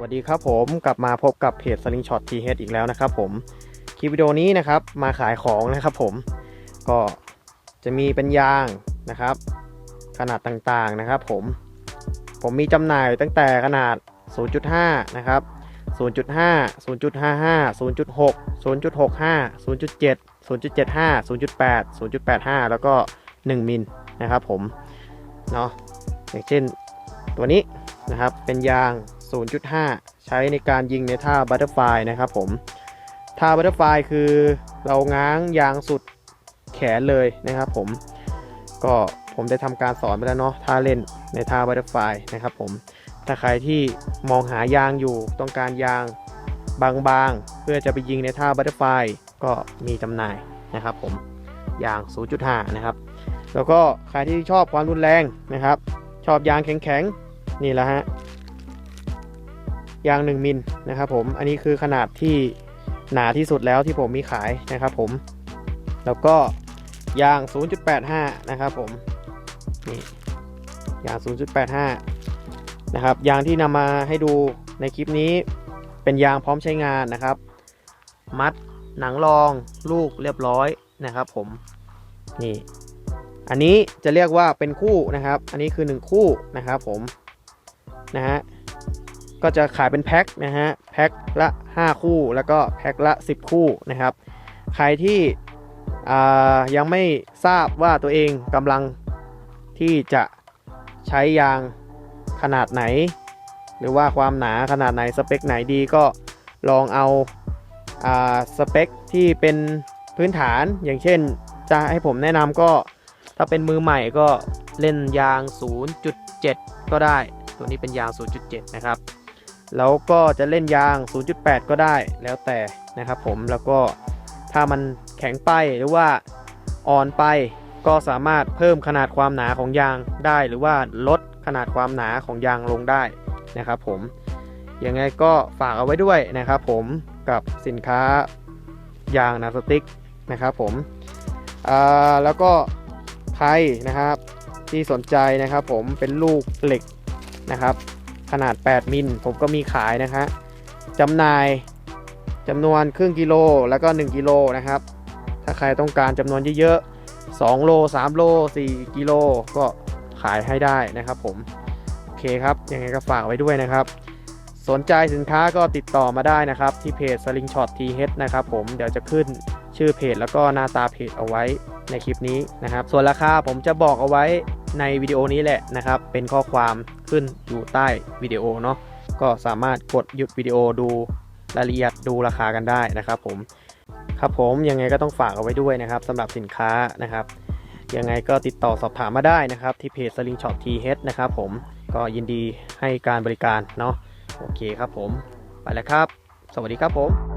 วัสดีครับผมกลับมาพบกับเพจ Slingshot TH อีกแล้วนะครับผมคลิปวิดีโอนี้นะครับมาขายของนะครับผมก็จะมีเป็นยางนะครับ ขนาดต่างๆนะครับผมผมมีจำหน่ายตั้งแต่ขนาด 0.5 นะครับ 0.5 0.55 0.6 0.65 0.7 0.75 0.8 0.85 แล้วก็ 1 มิลนะครับผมเนาะอย่างเช่นตัวนี้นะครับเป็นยาง 0.5 ใช้ในการยิงในท่าบัตเตอร์ไฟนะครับผมท่าบัตเตอร์ไฟคือเราง้างยางสุดแขนเลยนะครับผมก็ผมได้ทำการสอนไปแล้วเนาะท่าเล่นในท่าบัตเตอร์ไฟนะครับผมถ้าใครที่มองหายางอยู่ต้องการยางบางๆ เพื่อจะไปยิงในท่าบัตเตอร์ไฟก็มีจำหน่ายนะครับผมยาง 0.5 นะครับ แล้วก็ใครที่ชอบความรุนแรงนะครับ ชอบยางแข็งๆ นี่แหละฮะ ยาง 1มิลนะครับผมอันนี้คือขนาดที่หนาที่สุดแล้วที่ผมมีขายนะครับผม แล้วก็ยาง 0.85 นะครับผมนี่ยาง 0.85 นะครับยางที่นำมาให้ดูในคลิปนี้เป็นยางพร้อมใช้งานนะครับ มัดหนังรองลูกเรียบร้อยนะครับผมนี่อันนี้จะเรียกว่าเป็นคู่นะครับ อันนี้คือ 1 คู่นะครับผมนะฮะ ก็จะขายเป็นแพ็คนะฮะแพ็คละ 5 คู่แล้วก็แพ็คละ 10 คู่นะครับ ใครที่ยังไม่ทราบว่าตัวเองกำลังที่จะใช้ยางขนาดไหน หรือว่าความหนาขนาดไหนสเปคไหนดีก็ลองเอาอาสเปคที่เป็นพื้นฐานอย่างเช่น จะให้ผมแนะนำก็ถ้าเป็นมือใหม่ก็เล่นยาง 0.7 ก็ได้ ตัวนี้เป็นยาง 0.7 นะครับ แล้วก็จะเล่นยาง 0.8 ก็ได้แล้วแต่นะครับผมแล้วก็ถ้ามันแข็งไปหรือว่าอ่อนไปก็สามารถเพิ่มขนาดความหนาของยางได้ หรือว่าลดขนาดความหนาของยางลงได้นะครับผมยังไงก็ฝากเอาไว้ด้วยนะครับผมกับสินค้ายางนาสติ๊กนะครับผมอ่าแล้วก็ใครนะครับที่สนใจนะครับผมเป็นลูกเหล็กนะครับ ขนาด 8 มิล ผมก็มีขายนะคะจำหน่ายจำนวนครึ่งกิโลแล้วก็ 1 กิโลนะครับ ถ้าใครต้องการจำนวนเยอะๆ 2 โล 3 โล 4 กิโลก็ขายให้ได้นะครับผม โอเคครับ ยังไงก็ฝากไว้ด้วยนะครับ สนใจสินค้าก็ติดต่อมาได้นะครับ ที่เพจ Slingshot TH นะครับผม เดี๋ยวจะขึ้นชื่อเพจแล้วก็หน้าตาเพจเอาไว้ในคลิปนี้นะครับ ส่วนราคาผมจะบอกเอาไว้ ในวิดีโอนี้แหละนะครับ เป็นข้อความขึ้นอยู่ใต้วิดีโอเนาะก็สามารถกดหยุดวิดีโอดูรายละเอียดดูราคากันได้นะครับผมครับผมยังไงก็ต้องฝากเอาไว้ด้วยนะครับสำหรับสินค้านะครับ ยังไงก็ติดต่อสอบถามมาได้นะครับ ที่เพจ Slingshot TH นะครับผมก็ยินดีให้การบริการเนาะโอเคครับผม ไปแล้วครับ สวัสดีครับผม